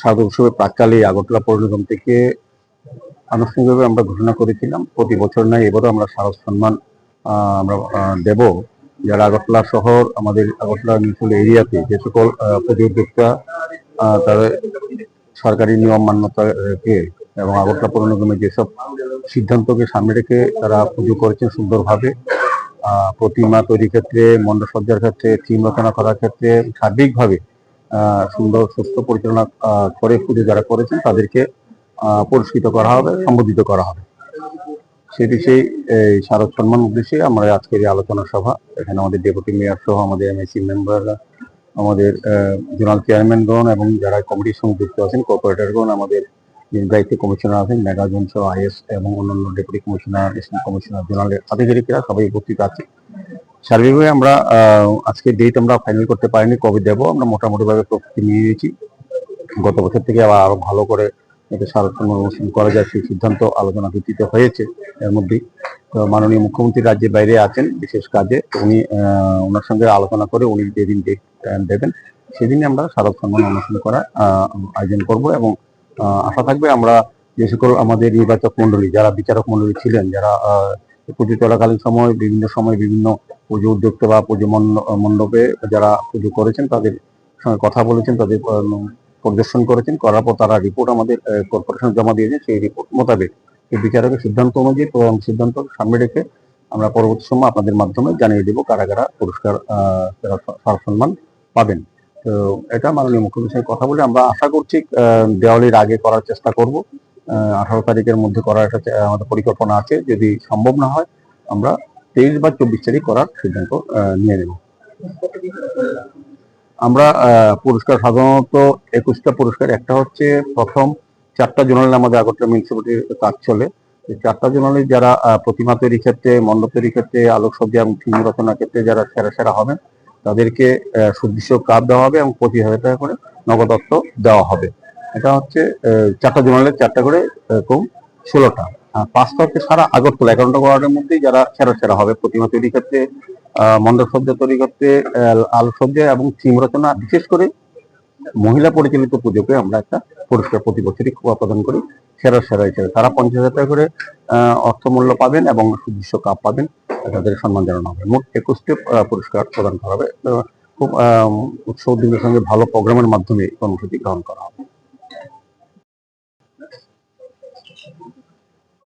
স্বাগত উৎসবের প্রাককালে আগরতলা পৌর নিগম থেকে আনুষ্ঠানিকভাবে আমরা ঘোষণা করেছিলাম, প্রতি বছর নয়, এবারও আমরা শারদ সম্মান আমরা দেব। যারা আগরতলা শহর, আমাদের আগরতলা মিউনিসিপাল এরিয়াতে যে সকল পুজো উদ্যোক্তা তাদের সরকারি নিয়ম মান্যতা রেখে এবং আগরতলা পৌর নিগমের যেসব সিদ্ধান্তকে সামনে রেখে তারা পুজো করেছেন সুন্দরভাবে প্রতিমা তৈরির ক্ষেত্রে মণ্ডপ সজ্জার ক্ষেত্রে, থিম রচনা করার ক্ষেত্রে সার্বিকভাবে সুন্দর, সুস্থ পরিচালনা করে পুজো যারা করেছেন তাদেরকে পুরস্কৃত করা হবে, সম্বোধিত করা হবে। সেটি সেই, এই শারদ সম্মান উদ্দেশ্যে আমরা আজকের এই আলোচনা সভা। এখানে আমাদের ডেপুটি মেয়র সহ আমাদের এমএসি মেম্বাররা আমাদের জোনাল চেয়ারম্যানগণ এবং যারা কমিটির সঙ্গে যুক্ত আছেন কর্পোরেটরগণ আমাদের নির্বাহিত কমিশনার আছেন মেগাজন সহ আইএস এবং অন্যান্য deputy commissioner assistant commissioner general আধিকারিকরা সবাই উপস্থিত আছে। সার্বিকভাবে আমরা আজকে ডেট আমরা ফাইনাল করতে পারিনি কবে দেব আমরা মোটামুটিভাবে প্রস্তুতি নিয়ে নিয়েছি। গত বছর থেকে আবার আরও ভালো করে এটা সারক্ষণ অনুষ্ঠান করা যায় সেই সিদ্ধান্ত আলোচনা ভিত্তিতে হয়েছে এর মধ্যেই। মাননীয় মুখ্যমন্ত্রী রাজ্যের বাইরে আছেন বিশেষ কাজে উনি ওনার সঙ্গে আলোচনা করে উনি যেদিন ডেট দেবেন সেদিনই আমরা শারদ সম্মান অনুষ্ঠান করা আহ, আয়োজন করব এবং আশা থাকবে আমরা যে সকল আমাদের নির্বাচক মন্ডলী যারা বিচারক মন্ডলী ছিলেন, যারা পুজো চলাকালীন সময়, বিভিন্ন সময় বিভিন্ন পুজো উদ্যোক্তা বা পুজো মণ্ড- মণ্ডপে যারা পুজো করেছেন, তাদের সঙ্গে কথা বলেছেন, তাদের পরিদর্শন করেছেন, করার পর তারা রিপোর্ট আমাদের কর্পোরেশন জমা দিয়েছে, সেই রিপোর্ট মোতাবেক এই বিচারকের সিদ্ধান্ত অনুযায়ী এবং সিদ্ধান্ত সামনে রেখে আমরা পরবর্তী সময় আপনাদের মাধ্যমে জানিয়ে দেব কারা কারা পুরস্কার সম্মান পাবেন। তো এটা মাননীয় মুখ্যমন্ত্রীর কথা বলে আমরা আশা করছি দেওয়ালির আগে করার চেষ্টা করব। আঠারো তারিখের মধ্যে করার একটা আমাদের পরিকল্পনা আছে, যদি সম্ভব না হয় আমরা তেইশ বা চব্বিশ তারিখ করার সিদ্ধান্ত নিয়ে নেব। আমরা পুরস্কার সাধারণত একুশটা পুরস্কার, একটা হচ্ছে প্রথম চারটা জোনালে আমাদের আগরতলা মিউনিসিপালিটির কাজ চলে চারটা জোনালে যারা প্রতিমা তৈরির ক্ষেত্রে, মণ্ডপ তৈরির ক্ষেত্রে, আলোকসজ্জা এবং থিম রচনার ক্ষেত্রে যারা সেরা সেরা হবেন তাদেরকে সুদৃশ্য কাপ দেওয়া হবে এবং পঁচিশ হাজার টাকা করে নগদ অর্থ দেওয়া হবে। এটা হচ্ছে চারটা জোনালের চারটা করে এরকম ষোলোটা। পাঁচটা হচ্ছে সারা আগরতলা এগারোটা ওয়ার্ডের মধ্যেই যারা সেরা সেরা হবে প্রতিমা তৈরি ক্ষেত্রে আহ, সজ্জা তৈরি করতে আহ, আলোকসজ্জা এবং থিম রচনা বিশেষ করে মহিলা পরিচালিত পুজোকে আমরা একটা পুরস্কার প্রতি বছরই প্রদান করি সেরা সেরা হিসেবে। তারা পঞ্চাশ হাজার টাকা করে অর্থমূল্য পাবেন এবং সুদৃশ্য কাপ পাবেন। তাদের সম্মান জানানো হবে। মোট একুশটি পুরস্কার প্রদান করা হবে। খুব উৎসব দিনের সঙ্গে ভালো প্রোগ্রামের মাধ্যমে কর্মসূচি গ্রহণ করা হবে।